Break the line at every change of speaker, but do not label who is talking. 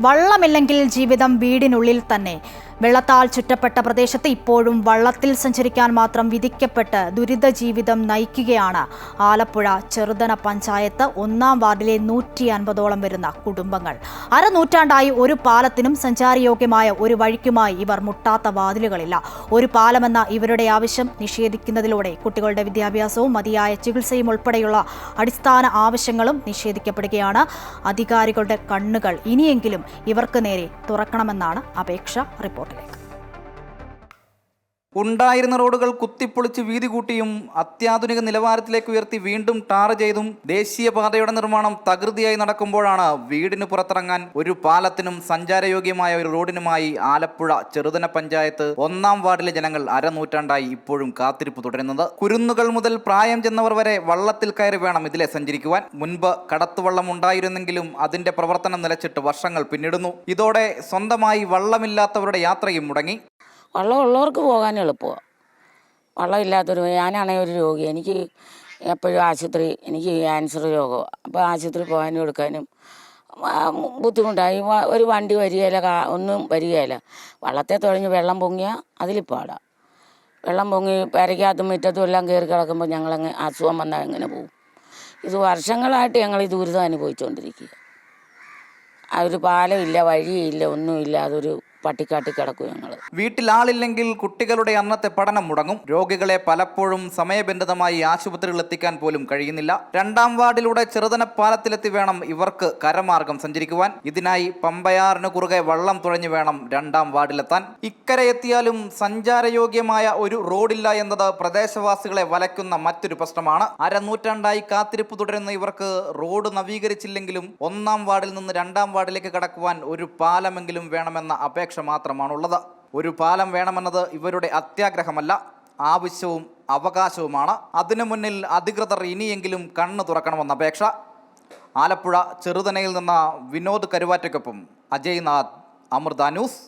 വള്ളമില്ലെങ്കിൽ ജീവിതം വീടിനുള്ളിൽ തന്നെ വെള്ളത്താൽ ചുറ്റപ്പെട്ട പ്രദേശത്ത് ഇപ്പോഴും വള്ളത്തിൽ സഞ്ചരിക്കാൻ മാത്രം വിധിക്കപ്പെട്ട് ദുരിത ജീവിതം നയിക്കുകയാണ്. ആലപ്പുഴ ചെറുതന പഞ്ചായത്ത് ഒന്നാം വാർഡിലെ നൂറ്റി അൻപതോളം വരുന്ന കുടുംബങ്ങൾ. അരനൂറ്റാണ്ടായി ഒരു പാലത്തിനും സഞ്ചാരയോഗ്യമായ ഒരു വഴിക്കുമായി ഇവർ മുട്ടാത്ത വാതിലുകളില്ല. ഒരു പാലമെന്ന ഇവരുടെ ആവശ്യം നിഷേധിക്കുന്നതിലൂടെ കുട്ടികളുടെ വിദ്യാഭ്യാസവും മതിയായ ചികിത്സയും ഉൾപ്പെടെയുള്ള അടിസ്ഥാന ആവശ്യങ്ങളും നിഷേധിക്കപ്പെടുകയാണ്. അധികാരികളുടെ കണ്ണുകൾ ഇനിയെങ്കിലും ഇവർക്ക് നേരെ തുറക്കണമെന്നാണ് അപേക്ഷ Bye.
ഉണ്ടായിരുന്ന റോഡുകൾ കുത്തിപ്പൊളിച്ച് വീതി കൂട്ടിയും അത്യാധുനിക നിലവാരത്തിലേക്ക് ഉയർത്തി വീണ്ടും ടാർ ചെയ്തും ദേശീയപാതയുടെ നിർമ്മാണം തകൃതിയായി നടക്കുമ്പോഴാണ് വീടിന് പുറത്തിറങ്ങാൻ ഒരു പാലത്തിനും സഞ്ചാരയോഗ്യമായ ഒരു റോഡിനുമായി ആലപ്പുഴ ചെറുതന പഞ്ചായത്ത് ഒന്നാം വാർഡിലെ ജനങ്ങൾ അരനൂറ്റാണ്ടായി ഇപ്പോഴും കാത്തിരിപ്പ് തുടരുന്നത്. കുരുന്നുകൾ മുതൽ പ്രായം ചെന്നവർ വരെ വള്ളത്തിൽ കയറി വേണം ഇതിലെ സഞ്ചരിക്കുവാൻ. മുൻപ് കടത്തുവള്ളം ഉണ്ടായിരുന്നെങ്കിലും അതിന്റെ പ്രവർത്തനം നിലച്ചിട്ട് വർഷങ്ങൾ പിന്നിടുന്നു. ഇതോടെ സ്വന്തമായി വള്ളമില്ലാത്തവരുടെ യാത്രയും മുടങ്ങി.
വള്ളം ഉള്ളവർക്ക് പോകാൻ എളുപ്പമാണ് വള്ളം ഇല്ലാത്തൊരു ഞാനാണെങ്കിൽ ഒരു രോഗി. എനിക്ക് എപ്പോഴും ആശുപത്രി എനിക്ക് ക്യാൻസർ രോഗമാണ് അപ്പോൾ ആശുപത്രി പോകാനും എടുക്കാനും ബുദ്ധിമുട്ടായി. ഒരു വണ്ടി വരികയില്ല ഒന്നും വരികയില്ല. വള്ളത്തെ തുഴഞ്ഞ് വെള്ളം പൊങ്ങിയാൽ അതിൽ പാടാം. വെള്ളം പൊങ്ങി പെരയ്ക്കകത്തും മുറ്റത്തും എല്ലാം കയറി കിടക്കുമ്പോൾ ഞങ്ങളങ്ങ് അസുഖം വന്നാൽ എങ്ങനെ പോകും ഇത് വർഷങ്ങളായിട്ട് ഞങ്ങൾ ഈ ദുരിതം അനുഭവിച്ചുകൊണ്ടിരിക്കുക ഒരു പാലമില്ല വഴിയില്ല ഒന്നുമില്ല അതൊരു പട്ടിക്കാട്ടി കിടക്കും ഞങ്ങൾ
വീട്ടിൽ ആളില്ലെങ്കിൽ കുട്ടികളുടെ അന്നത്തെ പഠനം മുടങ്ങും. രോഗികളെ പലപ്പോഴും സമയബന്ധിതമായി ആശുപത്രികളിൽ എത്തിക്കാൻ പോലും കഴിയുന്നില്ല. രണ്ടാം വാർഡിലൂടെ ചെറുതന പാലത്തിലെത്തി വേണം ഇവർക്ക് കരമാർഗം സഞ്ചരിക്കുവാൻ. ഇതിനായി പമ്പയാറിന് കുറുകെ വള്ളം തുഴഞ്ഞു വേണം രണ്ടാം വാർഡിലെത്താൻ. ഇക്കരെ എത്തിയാലും സഞ്ചാരയോഗ്യമായ ഒരു റോഡില്ല എന്നത് പ്രദേശവാസികളെ വലയ്ക്കുന്ന മറ്റൊരു പ്രശ്നമാണ്. അരനൂറ്റാണ്ടായി കാത്തിരിപ്പ് തുടരുന്ന ഇവർക്ക് റോഡ് നവീകരിച്ചില്ലെങ്കിലും ഒന്നാം വാർഡിൽ നിന്ന് രണ്ടാം വാർഡിലേക്ക് കടക്കുവാൻ ഒരു പാലമെങ്കിലും വേണമെന്ന അപേക്ഷ മാത്രമാണുള്ളത്. ഒരു പാലം വേണമെന്നത് ഇവരുടെ അത്യാഗ്രഹമല്ല. ആവശ്യവും അവകാശവുമാണ്. അതിനു മുന്നിൽ അധികൃതർ ഇനിയെങ്കിലും കണ്ണു തുറക്കണമെന്ന അപേക്ഷ. ആലപ്പുഴ ചെറുതനയിൽ നിന്ന് വിനോദ് കരുവാറ്റയ്ക്കൊപ്പം അജയ് നാഥ് അമൃത ന്യൂസ്.